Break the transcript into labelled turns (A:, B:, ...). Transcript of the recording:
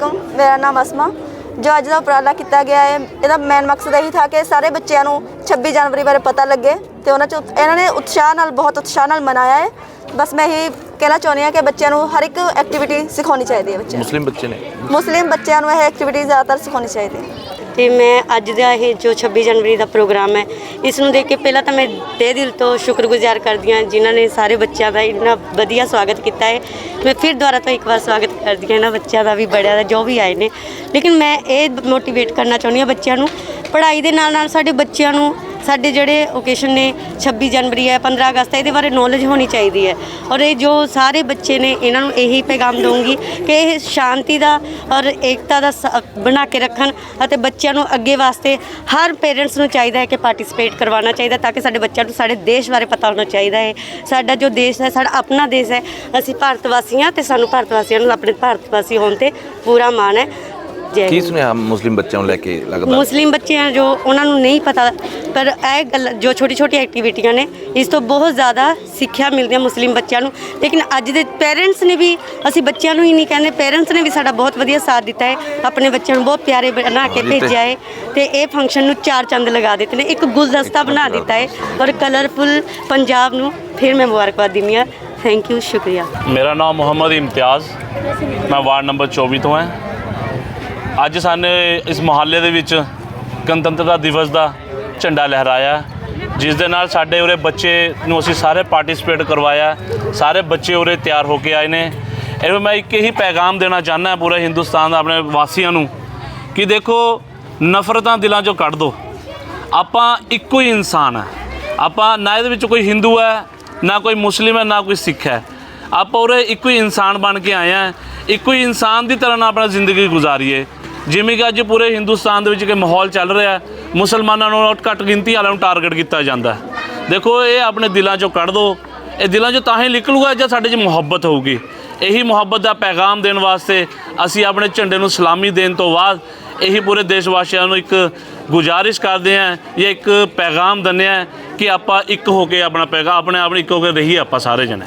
A: ਅਸਲਾਮੁਅਲੈਕੁਮ ਮੇਰਾ ਨਾਮ ਅਸਮਾ। ਜੋ ਅੱਜ ਦਾ ਉਪਰਾਲਾ ਕੀਤਾ ਗਿਆ ਹੈ, ਇਹਦਾ ਮੇਨ ਮਕਸਦ ਇਹੀ ਥਾ ਕਿ ਸਾਰੇ ਬੱਚਿਆਂ ਨੂੰ 26 ਜਨਵਰੀ ਬਾਰੇ ਪਤਾ ਲੱਗੇ ਤੇ ਉਹਨਾਂ ਚ ਇਹਨਾਂ ਨੇ ਉਤਸ਼ਾਹ ਨਾਲ, ਬਹੁਤ ਉਤਸ਼ਾਹ ਨਾਲ ਮਨਾਇਆ ਹੈ। ਬਸ ਮੈਂ ਇਹੀ ਕਹਿਣਾ ਚਾਹੁੰਦੀ ਹਾਂ ਕਿ ਬੱਚਿਆਂ ਨੂੰ ਹਰ ਇੱਕ ਐਕਟੀਵਿਟੀ ਸਿਖਾਉਣੀ ਚਾਹੀਦੀ ਹੈ ਬੱਚਿਆਂ ਨੂੰ।
B: ਮੁਸਲਿਮ ਬੱਚੇ ਨੇ।
A: ਮੁਸਲਿਮ ਬੱਚਿਆਂ ਨੂੰ ਇਹ ਐਕਟੀਵਿਟੀ ਜ਼ਿਆਦਾਤਰ ਸਿਖਾਉਣੀ ਚਾਹੀਦੀ ਹੈ।
C: ਤੇ ਮੈਂ ਅੱਜ ਦਾ ਇਹ ਜੋ 26 ਜਨਵਰੀ ਦਾ ਪ੍ਰੋਗਰਾਮ ਹੈ ਇਸ ਨੂੰ ਦੇਖ ਕੇ ਪਹਿਲਾਂ ਤਾਂ ਮੈਂ ਤਹਿ ਦਿਲ ਤੋਂ ਸ਼ੁਕਰਗੁਜ਼ਾਰ ਕਰਦੀ ਹਾਂ ਜਿਨ੍ਹਾਂ ਨੇ ਸਾਰੇ ਬੱਚਿਆਂ ਦਾ ਇੰਨਾ ਵਧੀਆ ਸਵਾਗਤ ਕੀਤਾ ਹੈ। ਮੈਂ ਫਿਰ ਦੁਬਾਰਾ ਤੋਂ ਇੱਕ ਵਾਰ ਸਵਾਗਤ ਕਰਦੀ ਹਾਂ ਇਹਨਾਂ ਬੱਚਿਆਂ ਦਾ ਵੀ ਬੜਿਆਂ ਦਾ ਜੋ ਵੀ ਆਏ ਨੇ। ਲੇਕਿਨ ਮੈਂ ਇਹ ਮੋਟੀਵੇਟ ਕਰਨਾ ਚਾਹੁੰਦੀ ਹਾਂ ਬੱਚਿਆਂ ਨੂੰ ਪੜ੍ਹਾਈ ਦੇ ਨਾਲ ਨਾਲ ਸਾਡੇ ਬੱਚਿਆਂ ਨੂੰ ਸਾਡੇ ਜਿਹੜੇ ਓਕੇਸ਼ਨ ਨੇ 26 ਜਨਵਰੀ ਹੈ 15 ਅਗਸਤ ਹੈ, ਇਹਦੇ ਬਾਰੇ ਨੌਲੇਜ ਹੋਣੀ ਚਾਹੀਦੀ ਹੈ। ਔਰ ਇਹ ਜੋ ਸਾਰੇ ਬੱਚੇ ਨੇ, ਇਹਨਾਂ ਨੂੰ ਇਹੀ ਪੈਗਾਮ ਦਊਂਗੀ ਕਿ ਇਹ ਸ਼ਾਂਤੀ ਦਾ ਔਰ ਏਕਤਾ ਦਾ ਸ- ਬਣਾ ਕੇ ਰੱਖਣ ਅਤੇ ਬੱਚਿਆਂ ਨੂੰ ਅੱਗੇ ਵਾਸਤੇ ਹਰ ਪੇਰੈਂਟਸ ਨੂੰ ਚਾਹੀਦਾ ਹੈ ਕਿ ਪਾਰਟਿਸਿਪੇਟ ਕਰਵਾਉਣਾ ਚਾਹੀਦਾ ਤਾਂ ਕਿ ਸਾਡੇ ਬੱਚਿਆਂ ਨੂੰ ਸਾਡੇ ਦੇਸ਼ ਬਾਰੇ ਪਤਾ ਹੋਣਾ ਚਾਹੀਦਾ ਹੈ। ਸਾਡਾ ਜੋ ਦੇਸ਼ ਹੈ, ਸਾਡਾ ਆਪਣਾ ਦੇਸ਼ ਹੈ, ਅਸੀਂ ਭਾਰਤ ਵਾਸੀ ਹਾਂ ਤੇ ਸਾਨੂੰ ਭਾਰਤ ਵਾਸੀਆਂ ਨੂੰ ਆਪਣੇ ਭਾਰਤ ਵਾਸੀ ਹੋਣ ਤੇ ਪੂਰਾ ਮਾਣ ਹੈ। ਜੈ
B: ਕੀ। ਸੁਨੇਹਾ ਮੁਸਲਿਮ ਬੱਚਿਆਂ ਨੂੰ ਲੈ ਕੇ ਲੱਗਦਾ?
C: ਮੁਸਲਿਮ ਬੱਚੇ ਆ ਜੋ ਉਹਨਾਂ ਨੂੰ ਨਹੀਂ ਪਤਾ ਪਰ ਇਹ ਗੱਲ ਜੋ ਛੋਟੀ ਛੋਟੀ ਐਕਟੀਵਿਟੀਆਂ ਨੇ ਇਸ ਤੋਂ ਬਹੁਤ ਜ਼ਿਆਦਾ ਸਿੱਖਿਆ ਮਿਲਦੀ ਹੈ ਮੁਸਲਿਮ ਬੱਚਿਆਂ ਨੂੰ। ਲੇਕਿਨ ਅੱਜ ਦੇ ਪੇਰੈਂਟਸ ਨੇ ਵੀ ਅਸੀਂ ਬੱਚਿਆਂ ਨੂੰ ਹੀ ਨਹੀਂ ਕਹਿੰਦੇ ਪੇਰੈਂਟਸ ਨੇ ਵੀ ਸਾਡਾ ਬਹੁਤ ਵਧੀਆ ਸਾਥ ਦਿੱਤਾ ਹੈ ਆਪਣੇ ਬੱਚਿਆਂ ਨੂੰ ਬਹੁਤ ਪਿਆਰੇ ਬਣਾ ਕੇ ਭੇਜਿਆ ਹੈ। ਤੇ ਇਹ ਫੰਕਸ਼ਨ ਨੂੰ ਚਾਰ ਚੰਦ ਲਗਾ ਦਿੱਤੇ ਨੇ ਇੱਕ ਗੁਲਦਸਤਾ ਬਣਾ ਦਿੱਤਾ ਹੈ ਔਰ ਕਲਰਫੁਲ ਪੰਜਾਬ ਨੂੰ ਫਿਰ ਮੈਂ ਮੁਬਾਰਕਬਾਦ ਦਿੰਦੀ ਹਾਂ। ਥੈਂਕ ਯੂ ਸ਼ੁਕਰੀਆ।
D: ਮੇਰਾ ਨਾਮ ਮੁਹੰਮਦ ਇਮਤਿਆਜ਼ ਮੈਂ ਵਾਰਡ ਨੰਬਰ 24 ਤੋਂ ਹਾਂ। ਅੱਜ ਸਾਨੇ ਇਸ ਮੁਹੱਲੇ ਦੇ ਵਿੱਚ ਗਣਤੰਤਰਤਾ ਦਿਵਸ ਦਾ ਝੰਡਾ ਲਹਿਰਾਇਆ। ਜਿਸ ਦੇ ਨਾਲ ਸਾਡੇ ਉਰੇ ਬੱਚੇ ਨੂੰ ਅਸੀਂ ਸਾਰੇ ਪਾਰਟਿਸਿਪੇਟ ਕਰਵਾਇਆ। ਸਾਰੇ ਬੱਚੇ ਉਰੇ ਤਿਆਰ ਹੋ ਕੇ ਆਏ ਨੇ। ਇਹ ਮੈਂ ਇੱਕ ਹੀ ਪੈਗਾਮ ਦੇਣਾ ਚਾਹੁੰਦਾ ਪੂਰੇ ਹਿੰਦੁਸਤਾਨ ਦਾ, ਆਪਣੇ ਵਾਸੀਆਂ ਨੂੰ, ਕਿ ਦੇਖੋ, ਨਫ਼ਰਤਾਂ ਦਿਲਾਂ 'ਚੋਂ ਕੱਢ ਦਿਓ ਆਪਾਂ ਇੱਕੋ ਹੀ ਇਨਸਾਨ ਹੈ ਆਪਾਂ ਨਾ ਇਹਦੇ ਵਿੱਚ ਕੋਈ ਹਿੰਦੂ ਹੈ ਨਾ ਕੋਈ ਮੁਸਲਿਮ ਹੈ ਨਾ ਕੋਈ ਸਿੱਖ ਹੈ ਆਪਾਂ ਉਰੇ ਇੱਕੋ ਹੀ ਇਨਸਾਨ ਬਣ ਕੇ ਆਏ ਆ। ਇੱਕੋ ਹੀ ਇਨਸਾਨ ਦੀ ਤਰ੍ਹਾਂ ਨਾਲ ਆਪਣਾ ਜ਼ਿੰਦਗੀ ਗੁਜ਼ਾਰੀਏ। ਜਿਵੇਂ ਕਿ ਅੱਜ ਪੂਰੇ ਹਿੰਦੁਸਤਾਨ ਦੇ ਵਿੱਚ ਕਿ ਮਾਹੌਲ ਚੱਲ ਰਿਹਾ ਹੈ, ਮੁਸਲਮਾਨਾਂ ਨੂੰ ਘੱਟ ਗਿਣਤੀ ਵਾਲਿਆਂ ਨੂੰ ਟਾਰਗੇਟ ਕੀਤਾ ਜਾਂਦਾ ਹੈ। ਦੇਖੋ ਇਹ ਆਪਣੇ ਦਿਲਾਂ 'ਚੋਂ ਕੱਢ ਦਿਓ ਇਹ ਦਿਲਾਂ 'ਚੋਂ ਤਾਂ ਹੀ ਨਿਕਲੂਗਾ ਜੇ ਸਾਡੇ 'ਚ ਮੁਹੱਬਤ ਹੋਊਗੀ ਇਹੀ ਮੁਹੱਬਤ ਦਾ ਪੈਗਾਮ ਦੇਣ ਵਾਸਤੇ ਅਸੀਂ ਆਪਣੇ ਝੰਡੇ ਨੂੰ ਸਲਾਮੀ ਦੇਣ ਤੋਂ ਬਾਅਦ ਇਹੀ ਪੂਰੇ ਦੇਸ਼ ਵਾਸੀਆਂ ਨੂੰ ਇੱਕ ਗੁਜ਼ਾਰਿਸ਼ ਕਰਦੇ ਹਾਂ ਜਾਂ ਇੱਕ ਪੈਗਾਮ ਦਿੰਦੇ ਹਾਂ ਕਿ ਆਪਾਂ ਇੱਕ ਹੋ ਕੇ ਆਪਣਾ ਪੈਗਾ ਆਪਣੇ ਆਪ ਨੂੰ ਇੱਕ ਹੋ ਕੇ ਰਹੀਏ ਆਪਾਂ ਸਾਰੇ ਜਣੇ